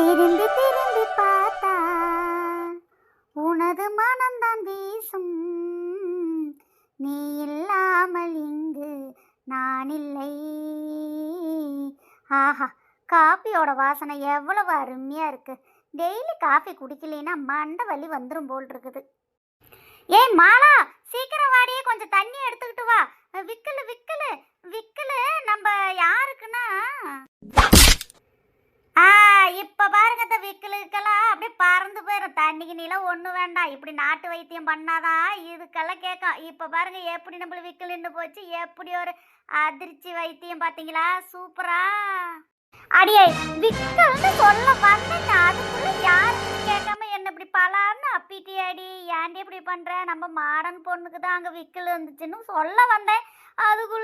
திரும்பி திரும்பி பார்த்தா உனது மனம்தான் வீசும். நீ இல்லாமல் இங்கு நான் இல்லை. ஆஹா காப்பியோட வாசனை எவ்வளவு அருமையா இருக்கு. டெய்லி காஃபி குடிக்கலைன்னா மண்டை வலி வந்துடும் போல் இருக்குது. ஏய் மாலா சீக்கிரம் வாடியே கொஞ்சம் தண்ணி எடுத்துக்கிட்டு வா. விக்கலு அப்படியே பறந்து போயிடும் தண்ணிக்கு நிலம் ஒன்றும் வேண்டாம். இப்படி நாட்டு வைத்தியம் பண்ணாதான் இதுக்கெல்லாம் கேட்கும் இப்போ பாருங்க எப்படி நம்மள விக்கல் நின்று போச்சு. எப்படி ஒரு அதிர்ச்சி வைத்தியம் பார்த்தீங்களா? சூப்பரா. அடியே விக்கல்னு சொல்ல வந்தேன் அதுக்குள்ள யாருக்கும் கேட்காம என்ன இப்படி பலார்னு அப்பிட்டி அடி. ஏன்டி இப்படி பண்ணுற நம்ம மாடன் பொண்ணுக்கு தான் அங்கே விக்கல் வந்துச்சுன்னு சொல்ல வந்தேன். அதுக்குள்ள